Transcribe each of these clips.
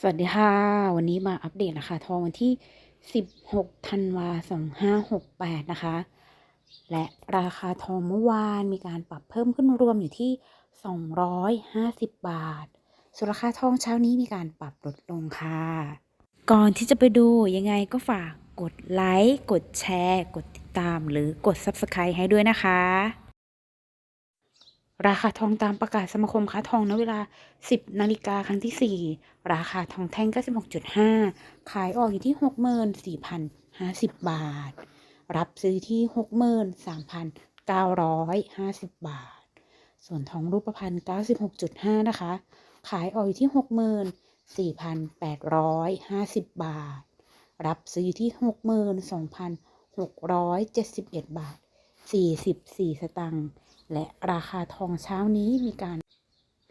สวัสดีค่ะ วันนี้มาอัปเดตราคาทองวันที่ 16 ธันวา2568 นะคะ และราคาทองเมื่อวานมีการปรับเพิ่มขึ้นรวมอยู่ที่ 250 บาท ส่วนราคาทองเช้านี้มีการปรับลดลงค่ะ ก่อนที่จะไปดูยังไงก็ฝากกดไลค์ กดแชร์ กดติดตาม หรือกด Subscribe ให้ด้วยนะคะ ราคาทองตามประกาศสมาคมค้าทองณเวลา 10 นาฬิกาครั้งที่ 4 ราคาทองแท่ง 96.5 ขายออกอยู่ที่ 64,050 บาท รับซื้อที่ 63,950 บาท ส่วนทองรูปพรรณ96.5 นะคะ ขายออกอยู่ที่ 64,850 บาท รับซื้อที่ 62,671 บาท 44 สตังค์ และราคาทองเช้านี้มีการ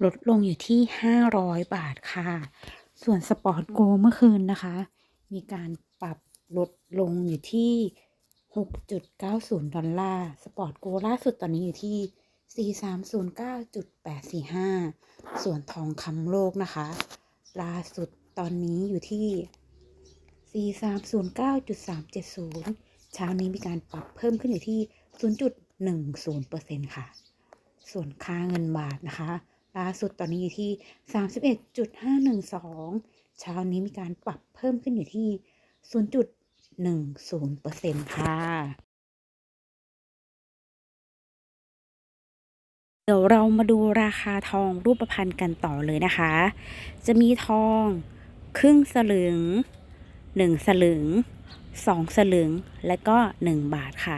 ลดลงอยู่ที่ 500 บาทค่ะ ส่วนสปอร์ตโกเมื่อคืนนะคะ มีการปรับลดลงอยู่ที่ 6.90 ดอลลาร์ สปอร์ตโกล่าสุดตอนนี้อยู่ที่ 4309.845 ส่วนทองคำโลกนะคะ ล่าสุดตอนนี้อยู่ที่ 4309.370 เช้านี้มีการปรับเพิ่มขึ้นอยู่ที่ 0.10%ค่ะ ส่วนค่าเงินบาทนะคะล่าสุดตอนนี้อยู่ที่ 31.512 เช้านี้มีการปรับเพิ่มขึ้นอยู่ที่ 0.10%ค่ะ เดี๋ยวเรามาดูราคาทองรูปพรรณกันต่อเลยนะคะ จะมีทองครึ่งสลึง 1 สลึง 2 สลึง และก็ 1 บาทค่ะ